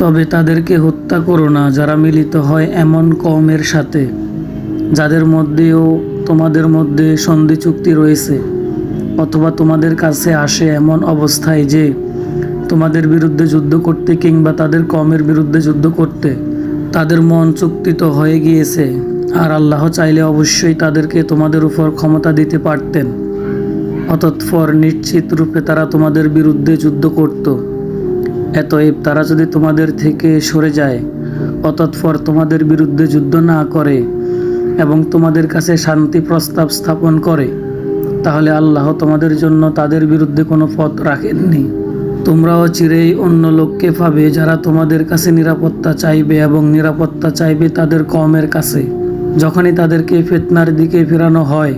তবে তাদেরকে হত্যা করো না, যারা মিলিত হয় এমন কমের সাথে, যাদের মধ্যেও তোমাদের মধ্যে সন্ধি চুক্তি রয়েছে, অথবা তোমাদের কাছে আসে এমন অবস্থায় যে, তোমাদের বিরুদ্ধে যুদ্ধ করতে কিংবা তাদের কমের বিরুদ্ধে যুদ্ধ করতে তাদের মন চুক্তিত হয়ে গিয়েছে। আর আল্লাহ চাইলে অবশ্যই তাদেরকে তোমাদের উপর ক্ষমতা দিতে পারতেন। অতৎপর নিশ্চিত রূপে তারা তোমাদের বিরুদ্ধে যুদ্ধ করত। এতএব তারা যদি তোমাদের থেকে সরে যায়, অতৎপর তোমাদের বিরুদ্ধে যুদ্ধ না করে এবং তোমাদের কাছে শান্তি প্রস্তাব স্থাপন করে, তাহলে আল্লাহ তোমাদের জন্য তাদের বিরুদ্ধে কোনো পথ রাখেননি। তোমরাও চিরেই অন্য লোককে পাবে যারা তোমাদের কাছে নিরাপত্তা চাইবে এবং নিরাপত্তা চাইবে তাদের কমের কাছে। যখনই তাদেরকে ফেতনার দিকে ফেরানো হয়,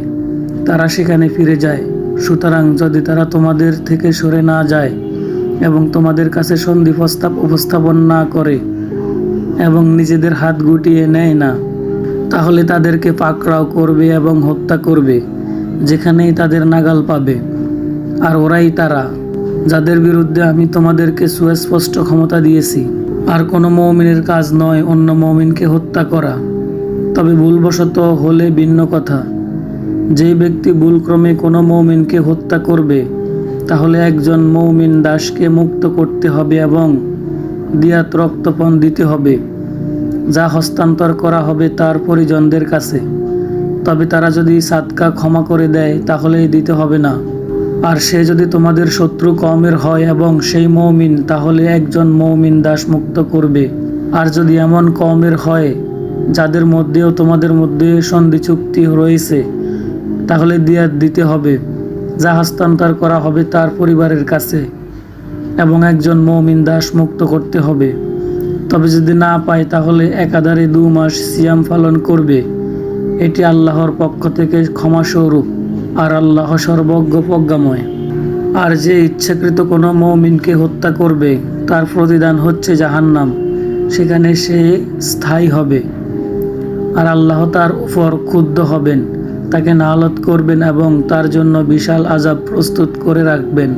তারা সেখানে ফিরে যায়। সুতরাং যদি তারা তোমাদের থেকে সরে না যায় এবং তোমাদের কাছে সন্ধি প্রস্তাব উপস্থাপন না করে এবং নিজেদের হাত গুটিয়ে নেয় না, তাহলে তাদেরকে পাকড়াও করবে এবং হত্যা করবে, যেখানেই তাদের নাগাল পাবে। আর ওরাই তারা, যাদের বিরুদ্ধে আমি তোমাদেরকে সুস্পষ্ট ক্ষমতা দিয়েছি। আর কোনো মৌমিনের কাজ নয় অন্য মৌমিনকে হত্যা করা। তবে ভুলবশত হলে ভিন্ন কথা। যেই ব্যক্তি ভুলক্রমে কোনো মৌমিনকে হত্যা করবে তাহলে একজন মৌমিন দাসকে মুক্ত করতে হবে এবং দিয়াত রক্তপণ দিতে হবে, যা হস্তান্তর করা হবে তার পরিজনদের কাছে। তবে তারা যদি সাতকা ক্ষমা করে দেয়, তাহলেই দিতে হবে না। আর সে যদি তোমাদের শত্রু কমের হয় এবং সেই মৌমিন, তাহলে একজন মৌমিন দাস মুক্ত করবে। আর যদি এমন কমের হয়, যাদের মধ্যেও তোমাদের মধ্যে সন্ধি চুক্তি রয়েছে, তাহলে দিয়াত দিতে হবে। যা হস্তান্তর করা হবে তার পরিবারের কাছে এবং একজন মৌমিন দাস মুক্ত করতে হবে। তবে যদি না পায়, তাহলে একাধারে দু মাস সিয়াম পালন করবে। এটি আল্লাহর পক্ষ থেকে ক্ষমাস্বরূপ আর আল্লাহ সর্বজ্ঞ প্রজ্ঞাময়। আর যে ইচ্ছাকৃত কোনো মৌমিনকে হত্যা করবে, তার প্রতিদান হচ্ছে জাহান্নাম। সেখানে সে স্থায়ী হবে। আর আল্লাহ তার উপর ক্ষুব্ধ হবেন। তাকে নালত করবেন এবং তার জন্য বিশাল আজাব প্রস্তুত করে রাখবেন।